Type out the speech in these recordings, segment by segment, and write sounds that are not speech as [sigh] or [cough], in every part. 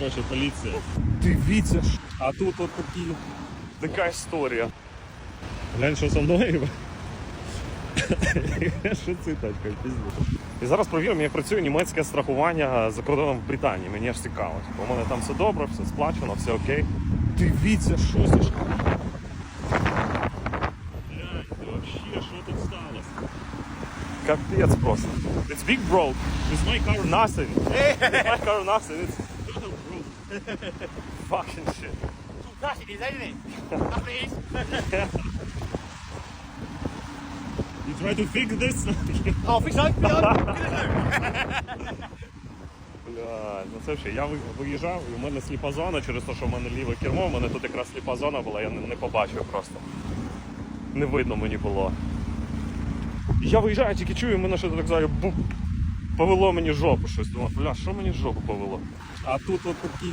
коротше, поліція. Дивіться ж. А тут от такі, така історія. Глянь, що со мною. [laughs] Що це тачка, пізніше. І зараз провіримо, як працює німецьке страхування за кордоном в Британії. Мені аж цікаво. Типу, у мене там все добре, все сплачено, все окей. Дивіться, що це ж. Гляньте, вообще, що тут сталося? Капець просто. It's big bro. It's my car nothing. It's my car nothing. It's. [laughs] Fucking shit. Gosh, it is, isn't it? [laughs] That's what it is. You try to fix this? [laughs] Fix it. Put it on. Бля, ну це ще я виїжджав, і у мене сліпа зона через те, що в мене ліве кермо, у мене тут якраз сліпа зона була, я не, побачив просто. Не видно мені було. Я виїжджаю, тільки чую, мене що так знаю, буп, повело мені жопу щось. Думаю, бля, що мені жопу повело? А тут от такі,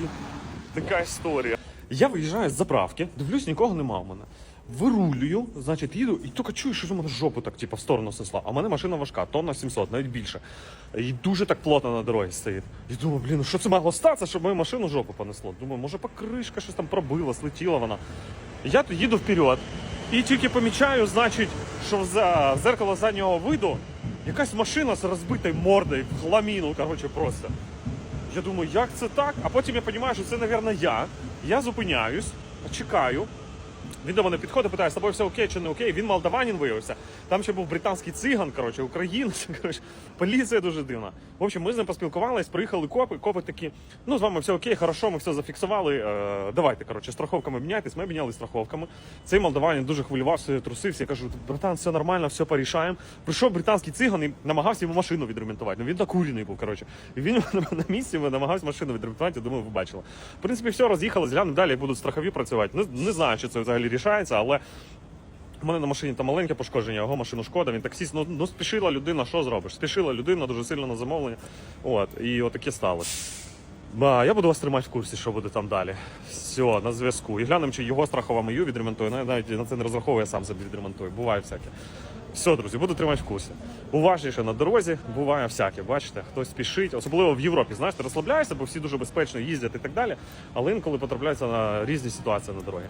така історія. Я виїжджаю з заправки, дивлюсь, нікого нема в мене. Вирулюю, значить, їду, і тільки чую, що в мене жопу так, типу, в сторону снесла. А в мене машина важка, тонна 700, навіть більше. І дуже так плотно на дорозі стоїть. І думаю, блін, ну що це могло статися, щоб мою машину жопу понесло? Думаю, може покришка щось там пробила, слетіла вона. Я тут їду вперед. І тільки помічаю, значить, що за зеркало заднього виду якась машина з розбитою мордою, в хламіну, коротше, просто. Я думаю, як це так? А потім я розумію, що це, мабуть, я. Я зупиняюсь, чекаю. Він до мене підходить, питає, з тобою все окей чи не окей. Він молдаванин виявився. Там ще був британський циган, коротше, українець. [laughs] Коротше, поліція дуже дивна. В общем, ми з ним поспілкувались, приїхали копи. Копи такі, ну з вами все окей, хорошо, ми все зафіксували. Е, давайте, коротше, страховками міняйтесь. Ми міняли страховками. Цей молдаванин дуже хвилювався, трусився. Я кажу, братан, все нормально, все порішаємо. Прийшов британський циган і намагався йому машину відремонтувати. Ну він накурений був, коротше. І він [laughs] на місці намагався машину відремонтувати. Я думаю, ви бачили. В принципі, все роз'їхали, глянемо далі, будуть страхові працювати. Не, не знаю, чи це взагалі рішається, але. У мене на машині там маленьке пошкодження, його машину шкода. Він таксіст, ну, ну спішила людина, що зробиш? Спішила людина дуже сильно на замовлення. От, і отаке сталося. Я буду вас тримати в курсі, що буде там далі. Все, на зв'язку. І глянемо, чи його страхова мою відремонтує. Навіть на це не розраховую, я сам собі відремонтую. Буває всяке. Все, друзі, буду тримати в курсі. Уважніше на дорозі, буває всяке. Бачите, хтось спішить, особливо в Європі. Знаєш, ти розслабляєшся, бо всі дуже безпечно їздять і так далі. Але інколи потрапляються на різні ситуації на дорогі.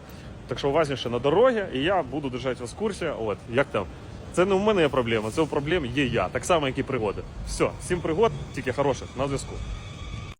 Так що уважніше на дорогі, і я буду держати вас в курсі. От як там. Це не у мене є проблема, це у проблем є я. Так само, як і пригоди. Все, всім пригод, тільки хороших, на зв'язку.